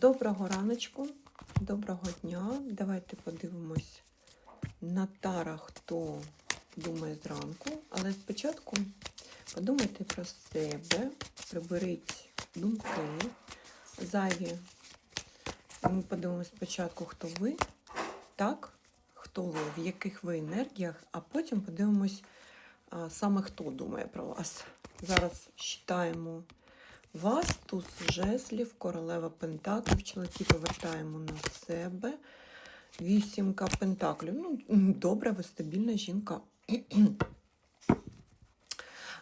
Доброго раночку, доброго дня. Давайте подивимось на тара, хто думає зранку. Але спочатку подумайте про себе, приберіть думки, зайві. Ми подивимося спочатку, хто ви, так, хто ви, в яких ви енергіях, а потім подивимось а, саме хто думає про вас. Зараз читаємо вас, туз жезлів, королева пентаклів, чоловіки повертаємо на себе. Вісімка пентаклів. Ну, м, добре, ви стабільна жінка.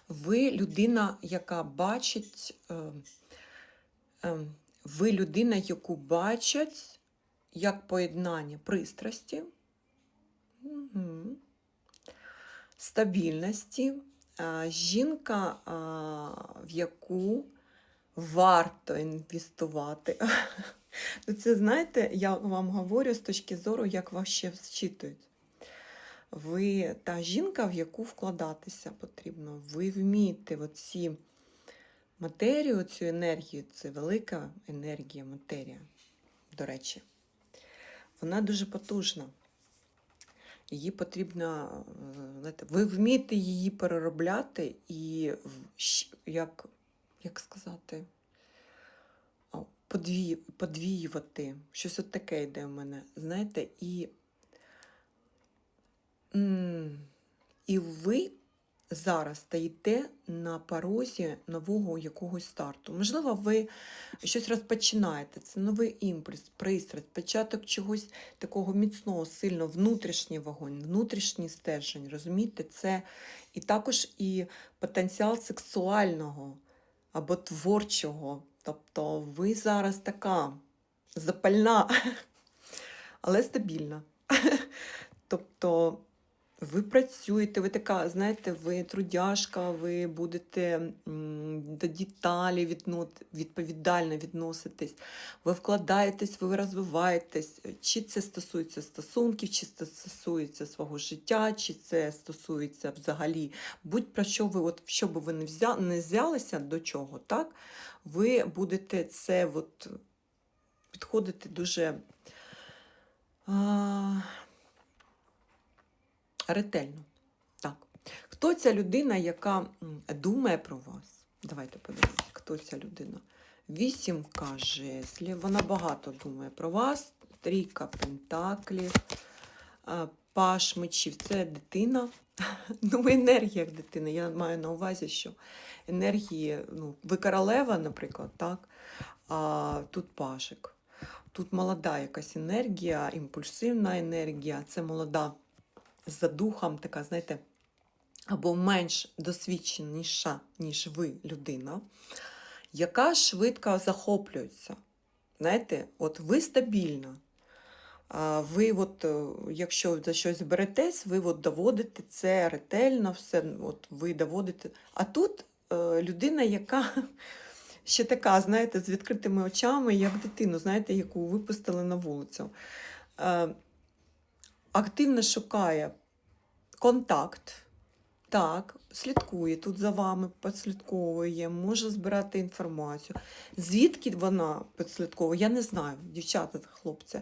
Ви людина, яка бачить, е, е, ви людина, яку бачать як поєднання пристрасті, стабільності, жінка, в яку варто інвестувати. Ну, Це знаєте, я вам говорю з точки зору, як вас ще зчитують. Ви та жінка, в яку вкладатися потрібно. Ви вмієте оці матерію, цю енергію, це велика енергія, матерія, до речі. Вона дуже потужна. Її потрібно, знаєте, ви вмієте її переробляти і як, як сказати, а, подві, подвіювати. Щось от таке йде в мене. Знаєте, і, і ви зараз стоїте на порозі нового якогось старту. Можливо, ви щось розпочинаєте. Це новий імпульс, пристрасть, початок чогось такого міцного, сильного, внутрішній вогонь, внутрішній стержень. Розумієте, це і також і потенціал сексуального або творчого. Тобто ви зараз така запальна, але стабільна. Тобто ви працюєте, ви така, знаєте, ви трудяжка, ви будете до деталі відповідально відноситись, ви вкладаєтесь, ви розвиваєтесь. Чи це стосується стосунків, чи це стосується свого життя, чи це стосується взагалі будь-про що ви, от що би ви не, взя, не взялися до чого, так? Ви будете це от підходити дуже. А, ретельно. Так. Хто ця людина, яка думає про вас? Давайте подивимось, хто ця людина. Вісімка жезлів. Вона багато думає про вас. Трійка пентаклів, паш мечів. Це дитина. Ну, енергія як дитина. Я маю на увазі, що енергії, ну, ви королева, наприклад, так? А тут пашик. Тут молода якась енергія, імпульсивна енергія. Це молода за духом, така, знаєте, або менш досвідченіша, ніж ви людина, яка швидко захоплюється. Знаєте, от ви стабільна. Ви, от, е, якщо за щось беретесь, ви от доводите це ретельно, все, от ви доводите. А тут е, людина, яка ще така, знаєте, з відкритими очами, як дитину, знаєте, яку випустили на вулицю. Е, активно шукає контакт, так, слідкує тут за вами, підслідковує, може збирати інформацію. Звідки вона підслідковує, я не знаю, дівчата та хлопці.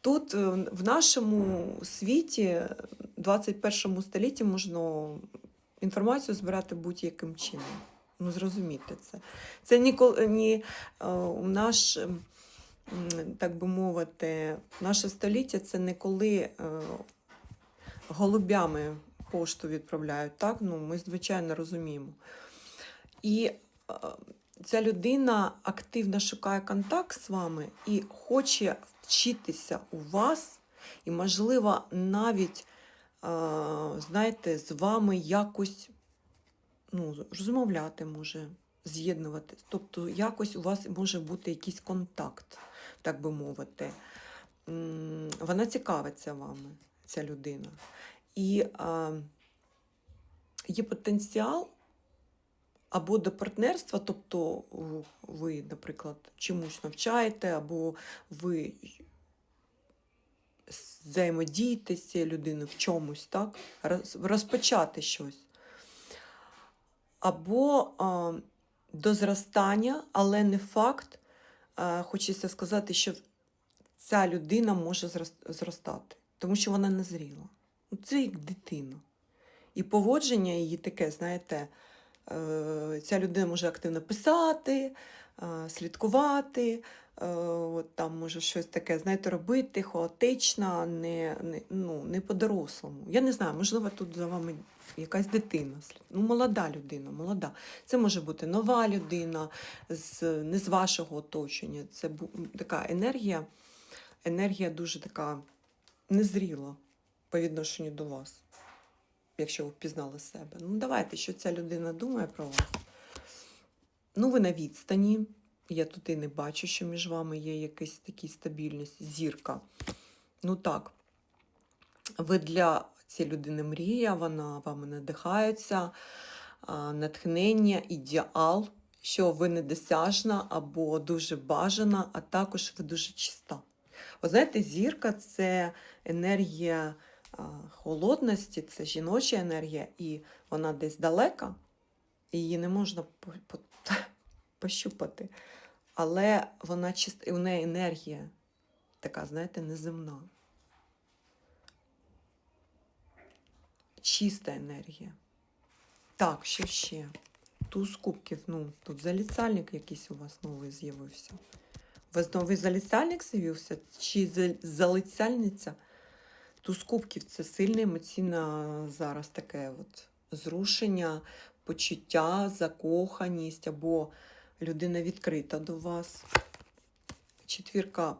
Тут е, в нашому світі, 21 столітті, можна інформацію збирати будь-яким чином. Ну, зрозумійте це. Це ніколи ні е, у наш, так би мовити, наше століття це не коли е, голубями пошту відправляють. Так? Ну, ми, звичайно, розуміємо. І е, ця людина активно шукає контакт з вами і хоче вчитися у вас, і, можливо, навіть, е, знаєте, з вами якось ну, розмовляти може, з'єднувати. Тобто, якось у вас може бути якийсь контакт, так би мовити. Вона цікавиться вами, ця людина. І а, є потенціал або до партнерства, тобто ви, наприклад, чомусь навчаєте, або ви взаємодієте з цією людиною в чомусь, так? Розпочати щось. Або а, до зростання, але не факт хочеться сказати, що ця людина може зрос- зростати, тому що вона не зріла. Ну, Це як дитина. І поводження її таке, знаєте, е, ця людина може активно писати, слідкувати, от там може щось таке, знаєте, робити, хаотично, не, не, ну, не по-дорослому. Я не знаю, можливо, тут за вами якась дитина, ну, молода людина, молода. Це може бути нова людина, з, не з вашого оточення. Це така енергія, енергія дуже така незріла по відношенню до вас, якщо ви впізнали себе. Ну, давайте, що ця людина думає про вас. Ну, ви на відстані. Я тут і не бачу, що між вами є якась така стабільність, зірка. Ну так, ви для цієї людини мрія, вона вами надихається, натхнення, ідеал, що ви недосяжна або дуже бажана, а також ви дуже чиста. Ви знаєте, зірка це енергія холодності, це жіноча енергія, і вона десь далека, і її не можна пощупати. Але вона чиста, і у неї енергія така, знаєте, неземна. Чиста енергія. Так, що ще? Туз кубків, ну, тут заліцальник якийсь у вас новий з'явився. У вас новий заліцальник з'явився? Чи за- залицяльниця? Туз кубків це сильне емоційне зараз таке от зрушення, почуття, закоханість, або людина відкрита до вас. Четвірка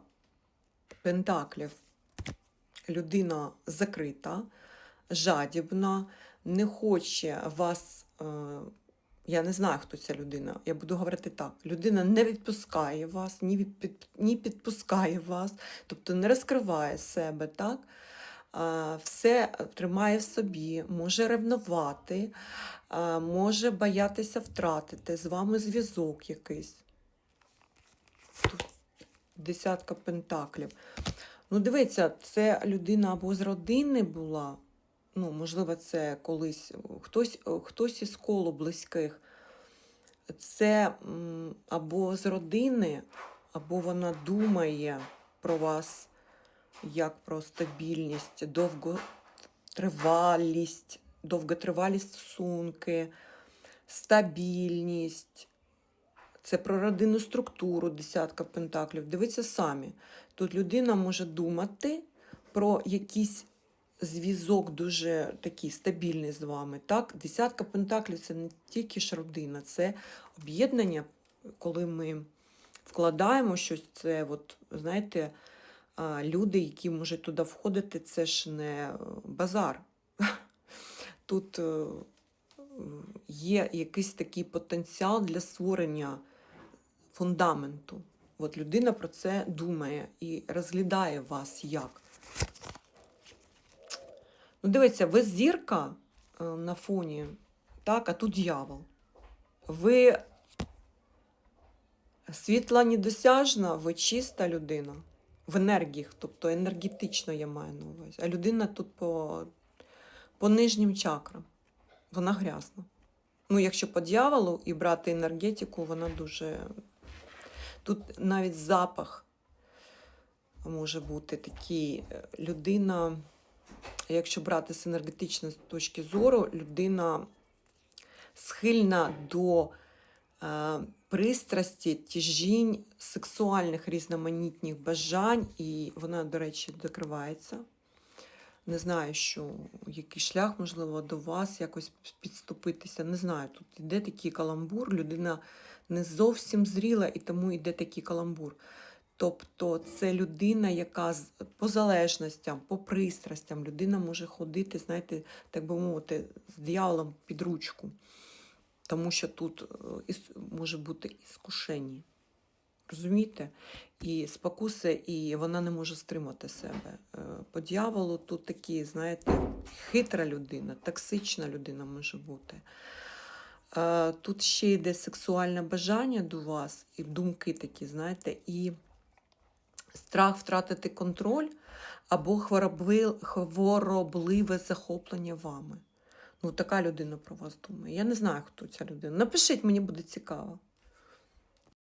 пентаклів. Людина закрита, жадібна, не хоче вас. Е, я не знаю, хто ця людина. Я буду говорити так: людина не відпускає вас, ні, під, ні підпускає вас, тобто не розкриває себе, так? Все тримає в собі, може ревнувати, може боятися втратити з вами зв'язок якийсь. Тут десятка пентаклів. Ну, дивіться, це людина або з родини була, ну, можливо, це колись хтось, хтось із колу близьких. Це або з родини, або вона думає про вас як про стабільність, довготривалість, довготривалі стосунки, стабільність. Це про родинну структуру, десятка пентаклів. Дивіться самі. Тут людина може думати про якийсь зв'язок дуже такий стабільний з вами. Так? Десятка пентаклів це не тільки ж родина, це об'єднання, коли ми вкладаємо щось, це, от, знаєте, люди, які можуть туди входити, це ж не е, базар. Тут е, є якийсь такий потенціал для створення фундаменту. От людина про це думає і розглядає вас як. Ну, дивіться, ви зірка е, на фоні, так, а тут дьявол. Ви світла недосяжна, ви чиста людина в енергіях, тобто енергетично я маю на увазі. А людина тут по, по нижнім чакрам. Вона грязна. Ну, якщо по дьяволу і брати енергетику, вона дуже. Тут навіть запах може бути такий. е, Людина, якщо брати з енергетичної точки зору, людина схильна до пристрасті, тяжінь, сексуальних різноманітних бажань, і вона, до речі, закривається. Не знаю, що який шлях, можливо, до вас якось підступитися. Не знаю, тут йде такий каламбур, людина не зовсім зріла, і тому йде такий каламбур. Тобто це людина, яка по залежностям, по пристрастям, людина може ходити, знаєте, так би мовити, з дьяволом під ручку. Тому що тут е, може бути іскушення. Розумієте? І спокуси, і вона не може стримати себе. Е, По дьяволу тут такі, знаєте, хитра людина, токсична людина може бути. Е, Тут ще йде сексуальне бажання до вас, і думки такі, знаєте, і страх втратити контроль або хворобливе захоплення вами. Ну, така людина про вас думає. Я не знаю, хто ця людина. Напишіть, мені буде цікаво.